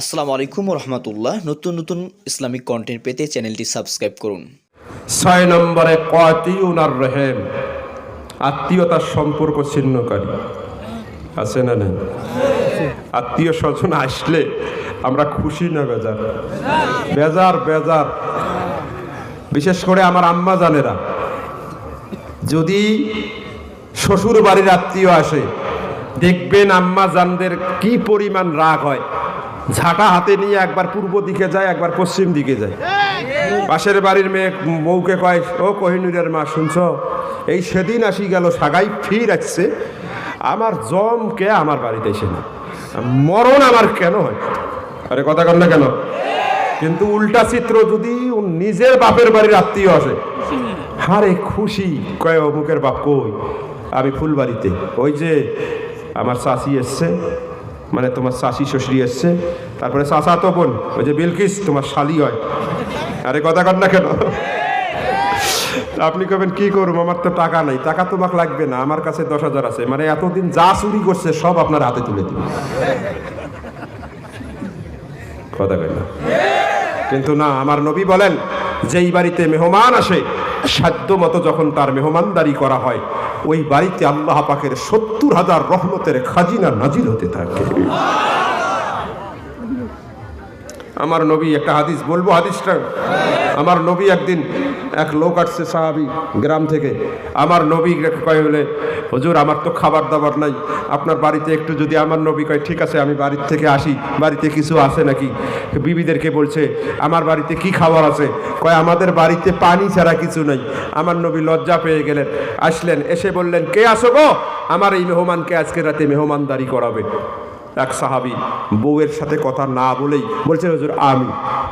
আসসালামু আলাইকুম রহমতুল্লাহ নতুন নতুন ইসলামিক কন্টেন্ট পেতে চ্যানেলটি সাবস্ক্রাইব করুন। ছয় নম্বরে কতিউন আর রেহেম, আত্মীয়তার সম্পর্ক ছিন্নকারী। আছে না নেই? আত্মীয় স্বজন আসলে আমরা খুশি না বেজার? বেজার বেজার। বিশেষ করে আমার আম্মা জানেরা, যদি শ্বশুর বাড়ির আত্মীয় আসে, দেখবেন আম্মা জানদের কি পরিমাণ রাগ হয়। ঝাঁটা হাতে নিয়ে একবার পূর্ব দিকে যায়, একবার পশ্চিম দিকে যায়। পাশের বাড়ির মেয়ে বউকে কয়, ও কোহিনুরের মা, শুনছ? এই সেদিন আসি গেল সাগাই, ফির আসছে। আমার জমকে আমার বাড়িতে এসে না? মরণ আমার কেন হয়? আরে কথা কর না কেন? কিন্তু উল্টা চিত্র যদি নিজের বাপের বাড়ির আত্মীয় আসে, হারে খুশি, কয়, অমুকের বাপ কই? আমি ফুলবাড়িতে। ওই যে, আমার চাষি এসছে। মানে তোমার চাষি শ্বশুরি এসছে, তারপরে চাষা তো বোন ওই যে বিলকিস, তোমার শালি হয়। আরে কথা কর না কেন? আপনি কবেন, কি করব আমার তো টাকা নাই, টাকা তোমাকে লাগবে না, আমার কাছে দশ হাজার আছে। মানে এতদিন যা চুরি করছে, সব আপনার হাতে তুলে দিবে। কথা কই না। কিন্তু না, আমার নবী বলেন, যেই বাড়িতে মেহমান আসে সাধ্য মতো যখন তার মেহমানদারি করা হয় ওই বাড়িতে আল্লাহ পাকের সত্তর হাজার রহমতের খাজিনা নাজিল হতে থাকে। আমার নবী একটা হাদিস, বলব হাদিসটা? আমার নবী একদিন এক লোক আসছে সাহাবি গ্রাম থেকে। আমার নবী কয় বলে হজুর, আমার তো খাবার দাবার নাই। আপনার বাড়িতে একটু যদি আমার নবী কয়, ঠিক আছে, আমি বাড়ির থেকে আসি। বাড়িতে কিছু আছে নাকি? বিবিদেরকে বলছে, আমার বাড়িতে কি খাবার আছে? কয়, আমাদের বাড়িতে পানি ছাড়া কিছু নাই। আমার নবী লজ্জা পেয়ে গেলেন। আসলেন, এসে বললেন, কে আসো গো? আমার এই মেহমানকে আজকে রাতে মেহমানদারি করাবে। এক সাহাবি বউয়ের সাথে কথা না বলেই বলছে, হুজুর, আমি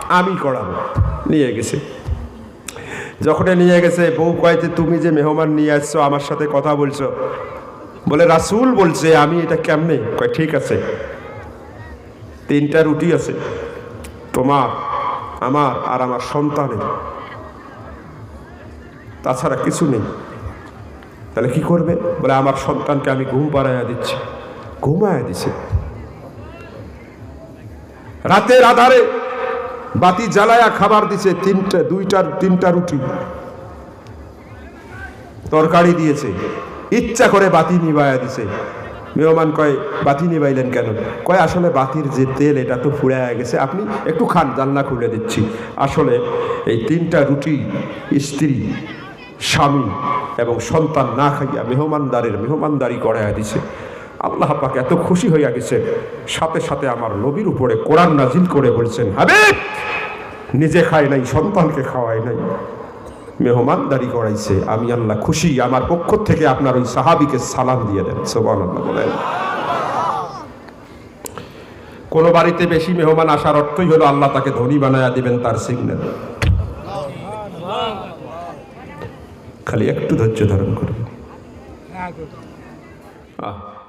আমি করাবো। নিয়ে গেছে। যখন নিয়ে গেছে, বউ কয়েছে, তুমি যে মেহমান নিয়ে আসছো, আমার সাথে কথা বলছো। বলে, রাসুল বলছে, আমি এটা কেমনে? কয়, ঠিক আছে, তিনটা রুটি আছে, তোমার, আমার আর আমার সন্তানের। তাছাড়া কিছু নেই। তাহলে কি করবে? বলে, আমার সন্তানকে আমি ঘুম পাড়াইয়া দিচ্ছি। ঘুমায়া দিছে। রাতের আধারে বাতি জ্বালায়া খাবার দিছে তিনটা দুইটার তিনটা রুটি। তরকারি দিয়েছে। ইচ্ছা করে বাতি নিবায়া দিছে। মেহমান কয়, বাতি নিবাইলেন কেন? কয়, আসলে বাতির যে তেল, এটা তো ফুড়ায় গেছে। আপনি একটু খান, জানলা খুলে দিচ্ছি। আসলে এই তিনটা রুটি স্ত্রী, স্বামী এবং সন্তান না খাইয়া মেহমানদারের মেহমানদারি করাইয়া দিছে। আল্লাহ পাক এত খুশি হইয়া গেছে। সাথে সাথে আমার নবীর উপরে কোরআন নাজিল করে বলছেন, হাবিব, নিজে খায় নাই, সন্তানকে খাওয়ায় নাই। মেহমানদারি করাইছে। আমি আল্লাহ খুশি, আমার পক্ষ থেকে আপনার ওই সাহাবিকে সালাম দিয়ে দেন। সোবান আল্লাহ বলেন। কোন বাড়িতে বেশি মেহমান আসার অর্থই হলো আল্লাহ তাকে ধনী বানায়া দিবেন তার সিগন্যাল। খালি একটু ধৈর্য ধারণ করবেন আহ